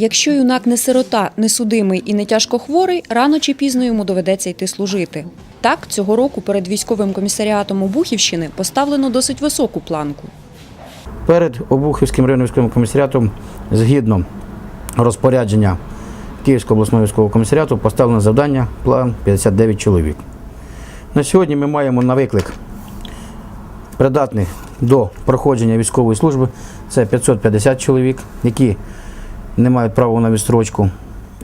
Якщо юнак не сирота, не судимий і не тяжко хворий, рано чи пізно йому доведеться йти служити. Так, цього року перед військовим комісаріатом Обухівщини поставлено досить високу планку. Перед Обухівським районним військовим комісаріатом, згідно розпорядження Київського обласного військового комісаріату, поставлено завдання план 59 чоловік. На сьогодні ми маємо на виклик придатних до проходження військової служби. Це 550 чоловік, які не мають права на відстрочку.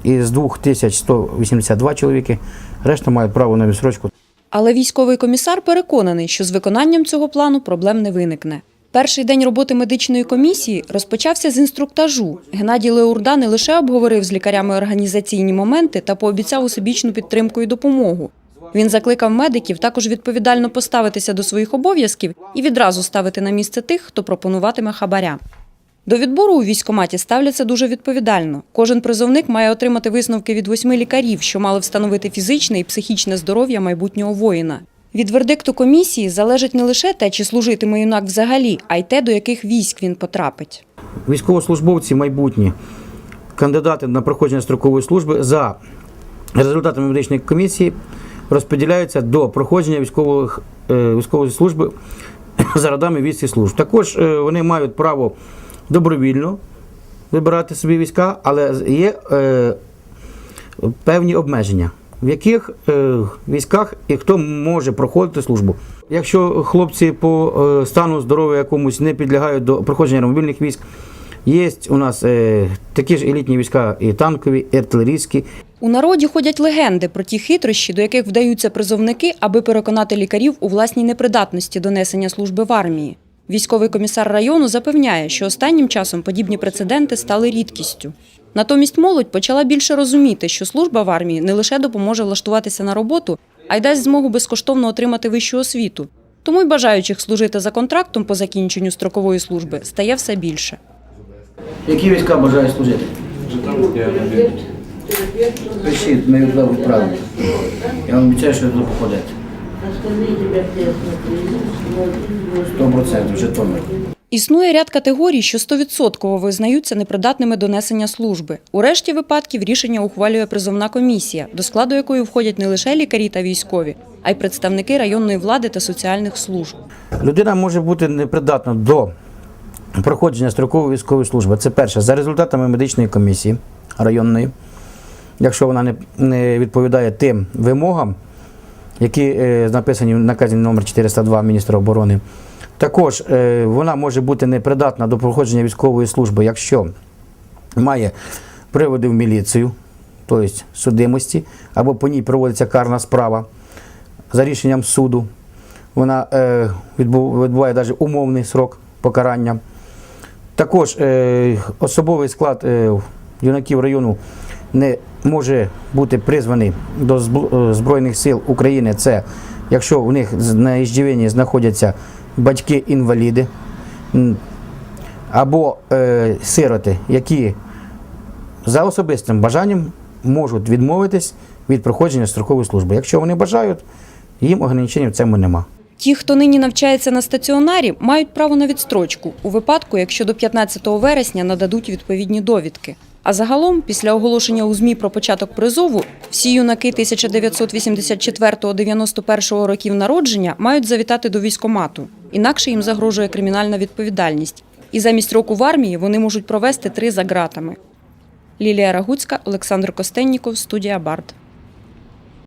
І з 2182 чоловіки решта мають право на відстрочку. Але військовий комісар переконаний, що з виконанням цього плану проблем не виникне. Перший день роботи медичної комісії розпочався з інструктажу. Геннадій Леурда не лише обговорив з лікарями організаційні моменти та пообіцяв усебічну підтримку і допомогу. Він закликав медиків також відповідально поставитися до своїх обов'язків і відразу ставити на місце тих, хто пропонуватиме хабаря. До відбору у військкоматі ставляться дуже відповідально. Кожен призовник має отримати висновки від восьми лікарів, що мали встановити фізичне і психічне здоров'я майбутнього воїна. Від вердикту комісії залежить не лише те, чи служитиме юнак взагалі, а й те, до яких військ він потрапить. Військовослужбовці майбутні, кандидати на проходження строкової служби за результатами медичної комісії розподіляються до проходження військових, е, військової служби за родами військ і служб. Також е, вони мають право добровільно вибирати собі війська, але є е, певні обмеження. В яких е, військах і хто може проходити службу. Якщо хлопці по е, стану здоров'я якомусь не підлягають до проходження мобільних військ, є у нас е, такі ж елітні війська і танкові, і артилерійські. У народі ходять легенди про ті хитрощі, до яких вдаються призовники, аби переконати лікарів у власній непридатності до несення служби в армії. Військовий комісар району запевняє, що останнім часом подібні прецеденти стали рідкістю. Натомість молодь почала більше розуміти, що служба в армії не лише допоможе влаштуватися на роботу, а й дасть змогу безкоштовно отримати вищу освіту. Тому й бажаючих служити за контрактом по закінченню строкової служби стає все більше. Які війська бажають служити? Пишіть, ми відправили. Я вам обіцяю, що буду походити. 100% Житомир. Існує ряд категорій, що 100% визнаються непридатними до несення служби. У решті випадків рішення ухвалює призовна комісія, до складу якої входять не лише лікарі та військові, а й представники районної влади та соціальних служб. Людина може бути непридатна до проходження строкової військової служби. Це перше за результатами медичної комісії районної, якщо вона не відповідає тим вимогам які е, написані в наказі номер 402 міністра оборони. Також е, вона може бути непридатна до проходження військової служби, якщо має приводи в міліцію, тобто судимості, або по ній проводиться карна справа за рішенням суду. Вона е, відбу- відбуває навіть умовний срок покарання. Також особовий склад юнаків району не може бути призваний до е, Збройних сил України. Це якщо в них на іждівенні знаходяться батьки-інваліди або е, сироти, які за особистим бажанням можуть відмовитись від проходження строкової служби. Якщо вони бажають, їм ограничень в цьому нема. Ті, хто нині навчається на стаціонарі, мають право на відстрочку у випадку, якщо до 15 вересня нададуть відповідні довідки. А загалом, після оголошення у ЗМІ про початок призову, всі юнаки 1984-91 років народження мають завітати до військомату. Інакше їм загрожує кримінальна відповідальність. І замість року в армії вони можуть провести три за ґратами. Лілія Рагуцька, Олександр Костенніков, студія Бард.